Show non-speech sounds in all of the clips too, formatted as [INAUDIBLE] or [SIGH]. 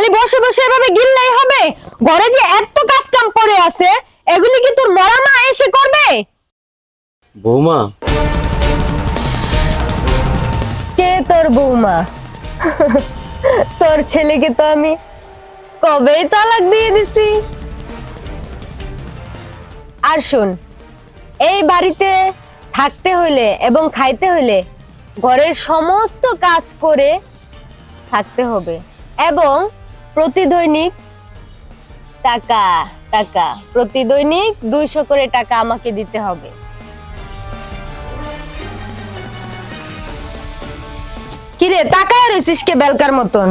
খালি বসে বসে এভাবে গিললেই হবে? ঘরে যে এত কাজ কাম পড়ে আছে এগুলি কি তোর মরা মা এসে করবে? বৌমা। কে তোর বৌমা? তোর ছেলেকে তো আমি কবেই তালাক দিয়ে দিছি? আর শোন এই বাড়িতে থাকতে হইলে এবং খাইতে হইলে ঘরের সমস্ত কাজ করে থাকতে হবে। এবং প্রতিদৈনিক টাকা টাকা। প্রতিদৈনিক দুইশো করে টাকা আমাকে দিতে হবে। কিরে, তাকায় রয়েছিস কে বেলকার মতন?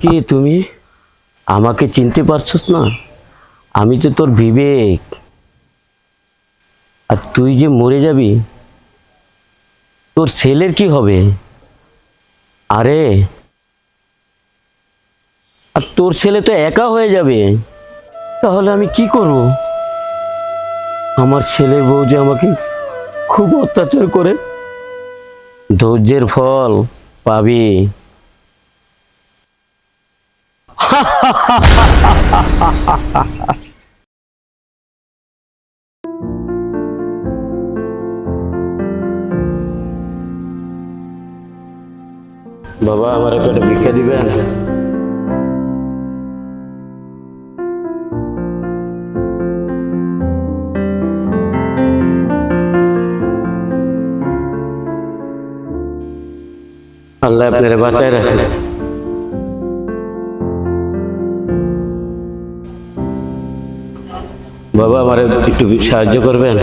কে তুমি? আমাকে চিনতে পারছস না? আমি তো তোর বিবেক। আর তুই যে মরে যাবি, তোর ছেলের কি হবে? আরে, আর তোর ছেলে তো একা হয়ে যাবে। তাহলে আমি কি করব? আমার ছেলে বউ যে আমাকে খুব অত্যাচার করে, ধৈর্যের ফল পাবি। [LAUGHS] বাবা আমার একটা ভিক্ষা দিবেন? আল্লাহ আপনারা বাঁচায় রাখেন বাবা, আমার একটু সাহায্য করবেন?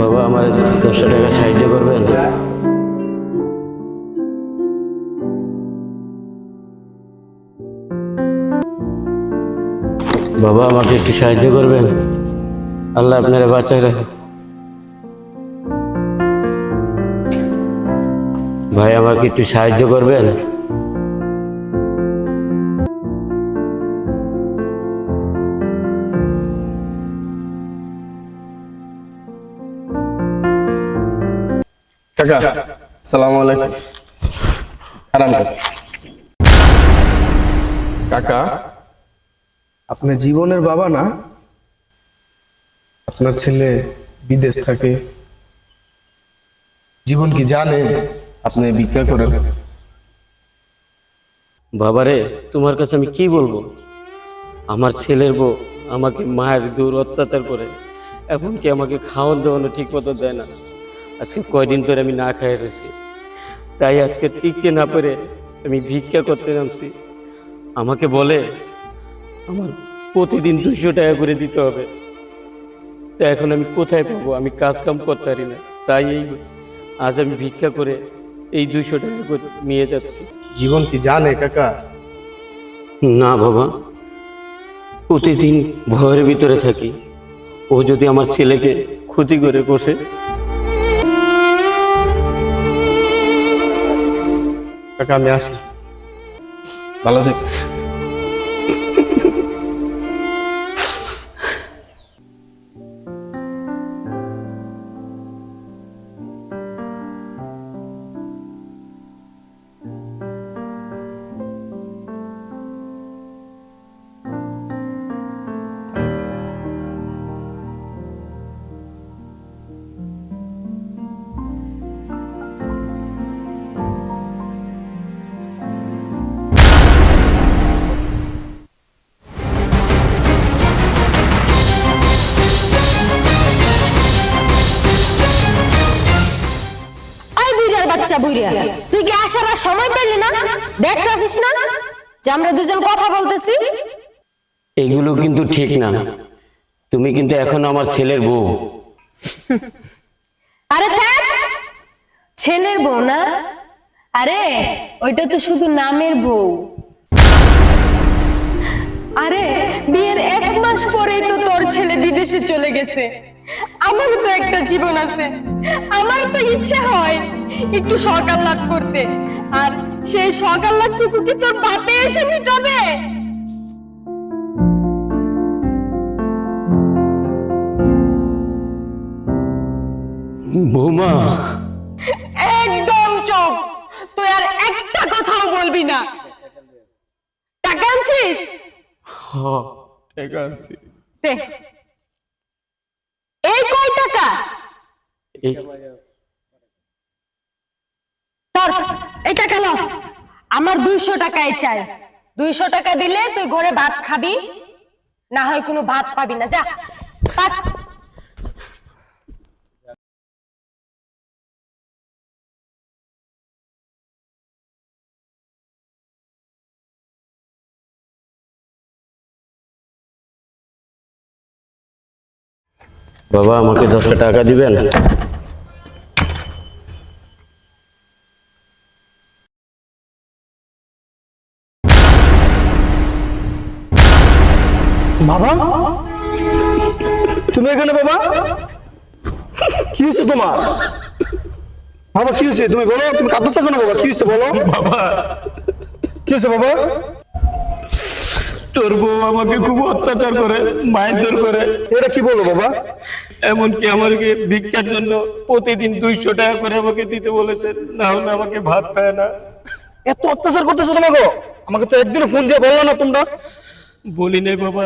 বাবা, আমার দশটা টাকা সাহায্য করবেন? বাবা, আমাকে একটু সাহায্য করবেন? আল্লাহ আপনারা বাঁচায় রাখেন ভাই, আমাকে একটু সাহায্য করবেন? কাকা, সালাম আলাইকুম। আরাম আপনার জীবনের বাবা না? আপনার ছেলে বিদেশ থাকে। জীবন কি জানে? আপনি ভিক্ষা করেন। বাবারে, তোমার কাছে আমি কি বলব? আমার ছেলের বউ আমাকে মায়ের দূর অত্যাচার করে, এমনকি আমাকে খাওয়ান দাওয়ানো ঠিক মতো দেয় না। আজকে কয়দিন ধরে আমি না খাই রয়েছি। তাই আজকে টিকতে না পেরে আমি ভিক্ষা করতে নামছি। আমাকে বলে, আমার প্রতিদিন দুশো টাকা করে দিতে হবে। তা এখন আমি কোথায় পাবো? আমি কাজ কাম করতে পারি না। তাই এই আজ আমি ভিক্ষা করে এই দুইশো টাকা করে নিয়ে যাচ্ছে। জীবন কি জানে কাকা? না বাবা। প্রতিদিন ভয়ের ভিতরে থাকি। ও যদি আমার ছেলেকে ক্ষতি করে বসে। কাকা আমি আসি। ভালো থেকো। বাচ্চা বুইরা তুই কি আসার আর সময় পেলি না? দেখতে আসিস না? যে আমরা দুজন কথা বলতেছি। এগুলো কিন্তু ঠিক না। তুমি কিন্তু এখন আমার ছেলের বউ। আরে থাক! ছেলের বউ না? আরে ওইটা তো শুধু নামের বউ। আরে বিয়ের এক মাস পরেই তো তোর ছেলে বিদেশে চলে গেছে। আমারও তো একটা জীবন আছে। আমারও তো ইচ্ছে হয় একটু সকাল লাভ করতে। আর সেই সকাল লাভটুকু কি তোর বাপে এসে মিটাবে? বৌমা। একদম চুপ। তুই আর একটা কথাও বলবি না। টাকা আনছিস? ঠিক আছে দে। এই কেন আমার দুইশো টাকায় চাই। দুইশো টাকা দিলে তুই ঘরে ভাত খাবি না হয় কোনো ভাত পাবি না। যা বাবা আমাকে দশটা টাকা দিবেন? বাবা? তুমি এখানে বাবা? কি হয়েছে তোমার? বাবা কি হয়েছে? তুমি বলো তুমি কাঁদতেছো কেন বাবা? কি হয়েছে বলো? বাবা। কি হয়েছে বাবা? তোর বউ আমাকে খুব অত্যাচার করে মারধর করে। এটা কি বলো বাবা? এমনকি আমাকে ভিক্ষার জন্য প্রতিদিন দুইশো টাকা করে আমাকে দিতে বলেছেন। না হলে আমাকে ভাত দেয় না। এত অত্যাচার করতেছো তোমাকে আমাকে তো একদিনও ফোন দিয়ে বলল না তোমরা। বলি নাই বাবা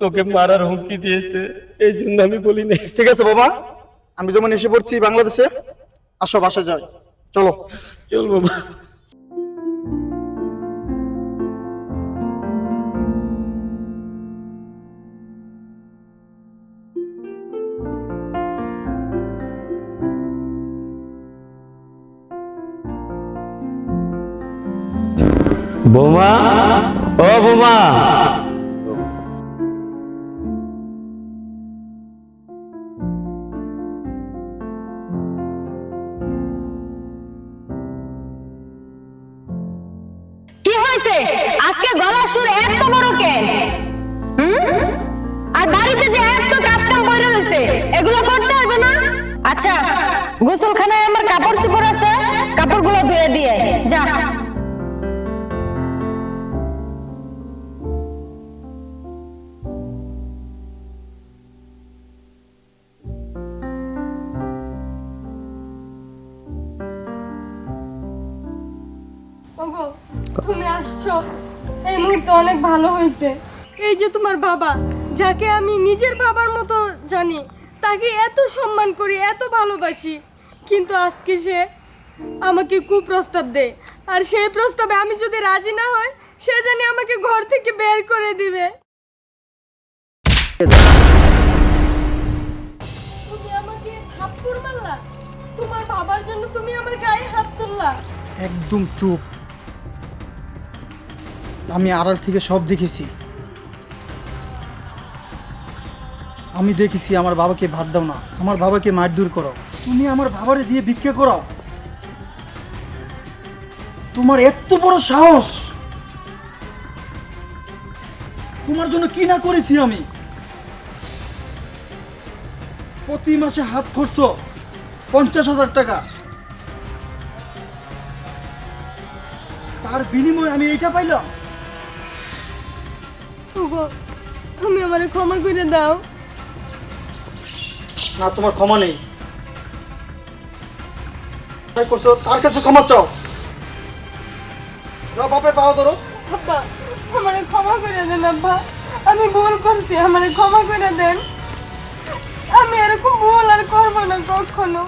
তোকে মারার হুমকি দিয়েছে। এই জন্য আমি বলি নাই। ঠিক আছে বাবা আমি যেমন এসে পড়ছি বাংলাদেশে আসো বাসা যাই। চলো। চল বাবা। বোমা কি হয়েছে? আজকে গলা সুর এত বড় কেন? আর বাড়িতে যে এত কাজ কাম করে রয়েছে, এগুলো করতে হবে না? আচ্ছা গোসলখানায় আমার কাপড় চোপড় আছে, কাপড়গুলো ধুয়ে দিয়ে যা। এই মুহূর্তে অনেক ভালো হয়েছে। এই যে তোমার বাবা, যাকে আমি নিজের বাবার মতো জানি, তাকে এত সম্মান করি, এত ভালোবাসি, কিন্তু আজকে সে আমাকে কুপ্রস্তাব দেয়। আর সেই প্রস্তাবে আমি যদি রাজি না হই, সে জানি আমাকে ঘর থেকে বের করে দিবে। তুমি আমাকে থাপ্পড় মারলা? তোমার বাবার জন্য তুমি আমার গায়ে হাত তুললা? একদম চুপ। আমি আড়াল থেকে সব দেখেছি। আমি দেখেছি আমার বাবাকে ভাত দাও না, আমার বাবাকে মারধর করো। তুমি আমার বাবারে দিয়ে ভিক্ষা করাও। তোমার এত বড় সাহস। তোমার জন্য কি না করেছি আমি? প্রতি মাসে হাত খরচ পঞ্চাশ হাজার টাকা। তার বিনিময়ে আমি এইটা পাইলাম। ওগো তুমি আমারে ক্ষমা করে দাও। না তোমার ক্ষমা নেই। তাই করছ তার কাছে ক্ষমা চাও। যাও বাপের পাওয়া ধরো। আব্বা আমারে ক্ষমা করে দেন আব্বা। আমি ভুল করছি আমারে ক্ষমা করে দেন। আমি এরকম ভুল আর করব না কখনো।